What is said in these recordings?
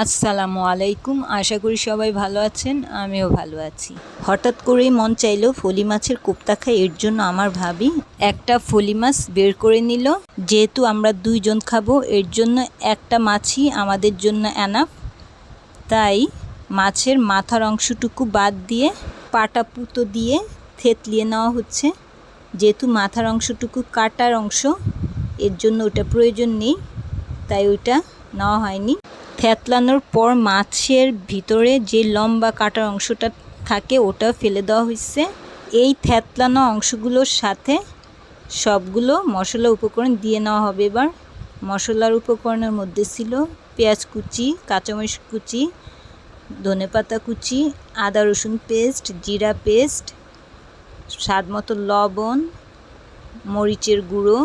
আসসালামু আলাইকুম। আশা করি সবাই ভালো আছেন, আমিও ভালো আছি। হঠাৎ করেই মন চাইলো ফলি মাছের কোপ্তা খাই, এর জন্য আমার ভাবি একটা ফলি মাছ বের করে নিল। যেহেতু আমরা দুইজন খাব, এর জন্য একটা মাছই আমাদের জন্য অ্যানাফ তাই মাছের মাথার অংশটুকু বাদ দিয়ে, পাটা পুতো দিয়ে থেতলিয়ে নেওয়া হচ্ছে। যেহেতু মাথার অংশটুকু কাটার অংশ, এর জন্য ওটা প্রয়োজন নেই। তাই ওইটা নেওয়া হয়নি। থেতলানোর পর মাছের ভিতরে যে লম্বা কাটার অংশটা থাকে ওটা ফেলে দেওয়া হয়েছে। এই থেতলানো অংশগুলোর সাথে সবগুলো মশলা উপকরণ দিয়ে নেওয়া হবে এবার। মশলার উপকরণের মধ্যে ছিল পেঁয়াজ কুচি, কাঁচামরিচ কুচি ধনেপাতা কুচি, আদা রসুন পেস্ট, জিরা পেস্ট স্বাদ মতো লবণ, মরিচের গুঁড়ো,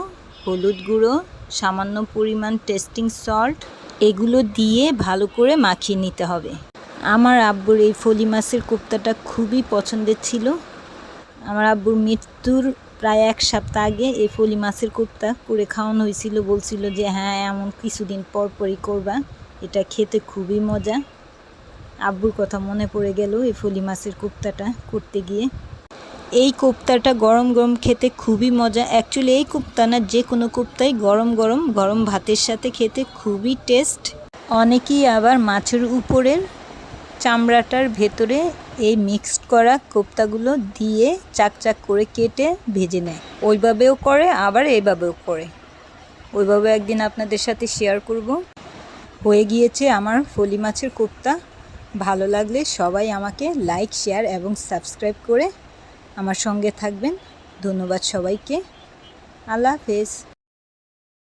হলুদ গুঁড়ো সামান্য পরিমাণ টেস্টিং সল্ট, এগুলো দিয়ে ভালো করে মাখিয়ে নিতে হবে। আমার আব্বুর এই ফলি মাছের কোপ্তাটা খুবই পছন্দের ছিল। আমার আব্বুর মৃত্যুর প্রায় এক সপ্তাহ আগে এই ফলি মাছের কোপ্তা করে খাওয়ানো হয়েছিল। বলছিল যে হ্যাঁ এমন কিছুদিন পর পরই করবা। এটা খেতে খুবই মজা। আব্বুর কথা মনে পড়ে গেল এই ফলি মাছের কোপ্তাটা করতে গিয়ে। এই কোপ্তাটা গরম গরম খেতে খুবই মজা। অ্যাকচুয়ালি এই কোপ্তা না, যে কোনো কোপ্তাই গরম গরম গরম ভাতের সাথে খেতে খুবই টেস্ট অনেকেই আবার মাছের উপরের চামড়াটার ভেতরে এই মিক্সড করা কোপ্তাগুলো দিয়ে চাকচাক করে কেটে ভেজে নেয়। ওইভাবেও করে, আবার এইভাবেও করে। ওইভাবে একদিন আপনাদের সাথে শেয়ার করব। হয়ে গিয়েছে আমার ফলি মাছের কোপ্তা। ভালো লাগলে সবাই আমাকে লাইক শেয়ার এবং সাবস্ক্রাইব করে আমার সঙ্গে থাকবেন। ধন্যবাদ সবাইকে। আল্লাহ হাফেজ।